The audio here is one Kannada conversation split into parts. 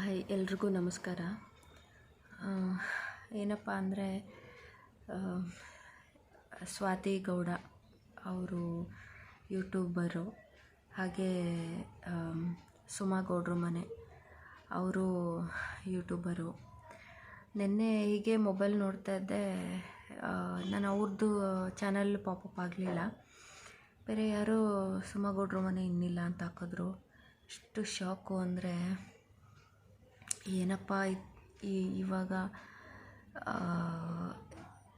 ಹಾಯ್, ಎಲ್ರಿಗೂ ನಮಸ್ಕಾರ. ಏನಪ್ಪ ಅಂದರೆ ಸ್ವಾತಿ ಗೌಡ ಅವರು ಯೂಟ್ಯೂಬರು, ಹಾಗೆ ಸುಮಾ ಗೌಡ್ರ ಮನೆ ಅವರು ಯೂಟ್ಯೂಬರು. ನಿನ್ನೆ ಹೀಗೆ ಮೊಬೈಲ್ ನೋಡ್ತಾ ಇದ್ದೆ. ನಾನು ಅವ್ರದ್ದು ಚಾನಲ್ ಪಾಪಪ್ ಆಗಲಿಲ್ಲ. ಬೇರೆ ಯಾರೋ ಸುಮಾ ಗೌಡ್ರು ಮನೆ ಇನ್ನಿಲ್ಲ ಅಂತ ಹಾಕಿದ್ರು. ಎಷ್ಟು ಶಾಕು ಅಂದರೆ ಏನಪ್ಪ ಇವಾಗ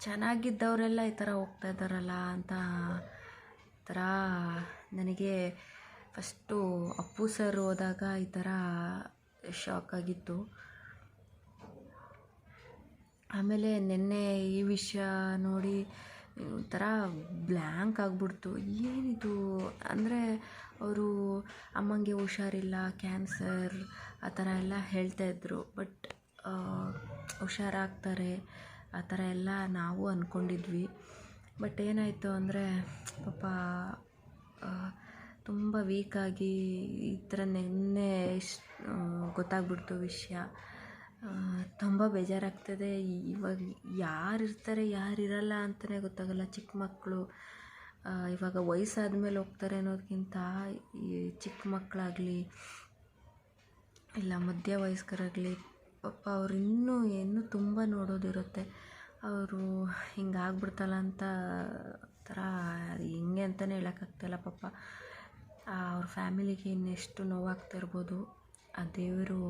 ಚೆನ್ನಾಗಿದ್ದವರೆಲ್ಲ ಈ ಥರ ಹೋಗ್ತಾ ಇದ್ದಾರಲ್ಲ ಅಂತ ಥರ ನನಗೆ ಫಸ್ಟು ಅಪ್ಪು ಸರ್ ಹೋದಾಗ ಈ ಥರ ಶಾಕ್ ಆಗಿತ್ತು. ಆಮೇಲೆ ನಿನ್ನೆ ಈ ವಿಷಯ ನೋಡಿ ಒಂಥರ ಬ್ಲ್ಯಾಂಕ್ ಆಗಿಬಿಡ್ತು. ಏನಿದು? ಅಂದರೆ ಅವರು ಅಮ್ಮನಿಗೆ ಹುಷಾರಿಲ್ಲ, ಕ್ಯಾನ್ಸರ್, ಆ ಥರ ಎಲ್ಲ ಹೇಳ್ತಾ ಇದ್ದರು ಬಟ್ ಹುಷಾರಾಗ್ತಾರೆ, ಆ ಥರ ಎಲ್ಲ ನಾವು ಅಂದ್ಕೊಂಡಿದ್ವಿ ಬಟ್ ಏನಾಯಿತು ಅಂದರೆ, ಪಾಪ ತುಂಬ ವೀಕಾಗಿ ಈ ಥರ ನಿನ್ನೆ ಗೊತ್ತಾಗ್ಬಿಡ್ತು ವಿಷಯ. ತುಂಬ ಬೇಜಾರಾಗ್ತದೆ. ಇವಾಗ ಯಾರು ಇರ್ತಾರೆ ಯಾರು ಇರಲ್ಲ ಅಂತಲೇ ಗೊತ್ತಾಗಲ್ಲ. ಚಿಕ್ಕ ಮಕ್ಕಳು ಇವಾಗ ವಯಸ್ಸಾದ ಮೇಲೆ ಹೋಗ್ತಾರೆ ಅನ್ನೋದಕ್ಕಿಂತ ಈ ಚಿಕ್ಕ ಮಕ್ಕಳಾಗಲಿ ಇಲ್ಲ ಮಧ್ಯ ವಯಸ್ಕರಾಗಲಿ, ಪಾಪ ಅವ್ರು ಇನ್ನೂ ಇನ್ನೂ ತುಂಬ ನೋಡೋದಿರುತ್ತೆ. ಅವರು ಹಿಂಗೆ ಆಗ್ಬಿಡ್ತಲ್ಲ ಅಂತ ಥರ ಹಿಂಗೆ ಅಂತಲೇ ಹೇಳೋಕ್ಕಾಗ್ತಾಯಿಲ್ಲ ಪಾಪ. ಅವ್ರ ಫ್ಯಾಮಿಲಿಗೆ ಇನ್ನೆಷ್ಟು ನೋವಾಗ್ತಾ ಇರ್ಬೋದು. ಆ ದೇವರು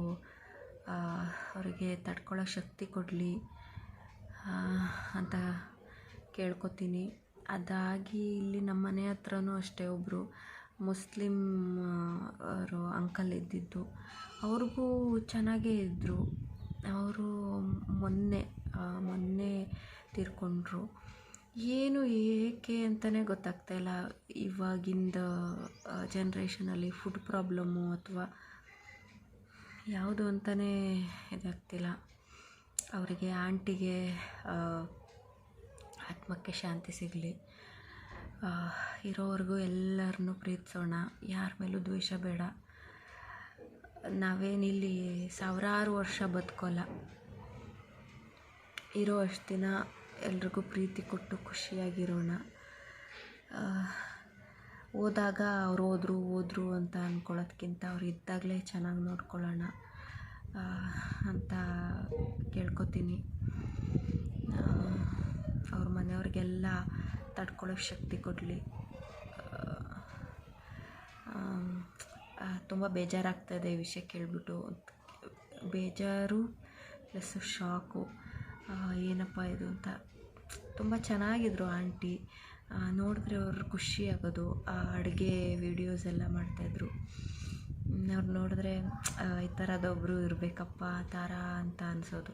ಅವರಿಗೆ ತಡ್ಕೊಳ್ಳೋ ಶಕ್ತಿ ಕೊಡಲಿ ಅಂತ ಕೇಳ್ಕೊತೀನಿ. ಅದಾಗಿ ಇಲ್ಲಿ ನಮ್ಮ ಮನೆ ಹತ್ರನೂ ಅಷ್ಟೇ ಒಬ್ಬರು ಮುಸ್ಲಿಮ್ ಅವರು ಅಂಕಲ್ ಇದ್ದಿದ್ದು. ಅವ್ರಿಗೂ ಚೆನ್ನಾಗೇ ಇದ್ದರು ಅವರು ಮೊನ್ನೆ ಮೊನ್ನೆ ತೀರ್ಕೊಂಡ್ರು. ಏನು ಏಕೆ ಅಂತಲೇ ಗೊತ್ತಾಗ್ತಾಯಿಲ್ಲ ಇವಾಗಿಂದ ಜನ್ರೇಷನಲ್ಲಿ ಫುಡ್ ಪ್ರಾಬ್ಲಮ್ಮು ಅಥವಾ ಯಾವುದು ಅಂತಲೇ ಇದಾಗ್ತಿಲ್ಲ. ಅವರಿಗೆ ಆಂಟಿಗೆ ಆತ್ಮಕ್ಕೆ ಶಾಂತಿ ಸಿಗಲಿ. ಇರೋವರೆಗೂ ಎಲ್ಲರನ್ನೂ ಪ್ರೀತಿಸೋಣ. ಯಾರ ಮೇಲೂ ದ್ವೇಷ ಬೇಡ. ನಾವೇನಿಲ್ಲಿ ಸಾವಿರಾರು ವರ್ಷ ಬದುಕೋಲ್ಲ. ಇರೋ ಅಷ್ಟು ದಿನ ಎಲ್ರಿಗೂ ಪ್ರೀತಿ ಕೊಟ್ಟು ಖುಷಿಯಾಗಿರೋಣ. ಹೋದಾಗ ಅವ್ರು ಹೋದ್ರು ಹೋದ್ರು ಅಂತ ಅಂದ್ಕೊಳ್ಳೋದ್ಕಿಂತ ಅವ್ರು ಇದ್ದಾಗಲೇ ಚೆನ್ನಾಗಿ ನೋಡ್ಕೊಳ್ಳೋಣ ಅಂತ ಕೇಳ್ಕೊತೀನಿ. ಅವ್ರ ಮನೆಯವ್ರಿಗೆಲ್ಲ ತಡ್ಕೊಳ್ಳೋಕೆ ಶಕ್ತಿ ಕೊಡಲಿ. ತುಂಬ ಬೇಜಾರಾಗ್ತಾಯಿದೆ ಈ ವಿಷಯ ಕೇಳಿಬಿಟ್ಟು. ಬೇಜಾರು ಪ್ಲಸ್ ಶಾಕು. ಏನಪ್ಪ ಇದು ಅಂತ. ತುಂಬ ಚೆನ್ನಾಗಿದ್ರು ಆಂಟಿ. ನೋಡಿದ್ರೆ ಅವ್ರ ಖುಷಿ ಆಗೋದು ಅಡುಗೆ ವೀಡಿಯೋಸ್ ಎಲ್ಲ ಮಾಡ್ತಾಯಿದ್ರು ಅವ್ರು ನೋಡಿದ್ರೆ ಈ ಥರದೊಬ್ಬರು ಇರಬೇಕಪ್ಪ, ಆ ಥರ ಅಂತ ಅನಿಸೋದು.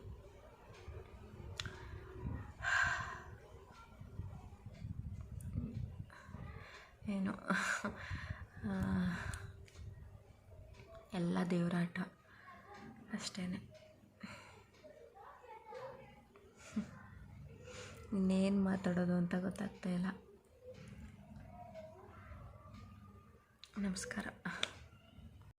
ಏನು? ಎಲ್ಲ ದೇವರಾಟ ಅಷ್ಟೇ ಇನ್ನೇನು ಮಾತಾಡೋದು ಅಂತ ಗೊತ್ತಾಗ್ತಾ ಇಲ್ಲ. ನಮಸ್ಕಾರ.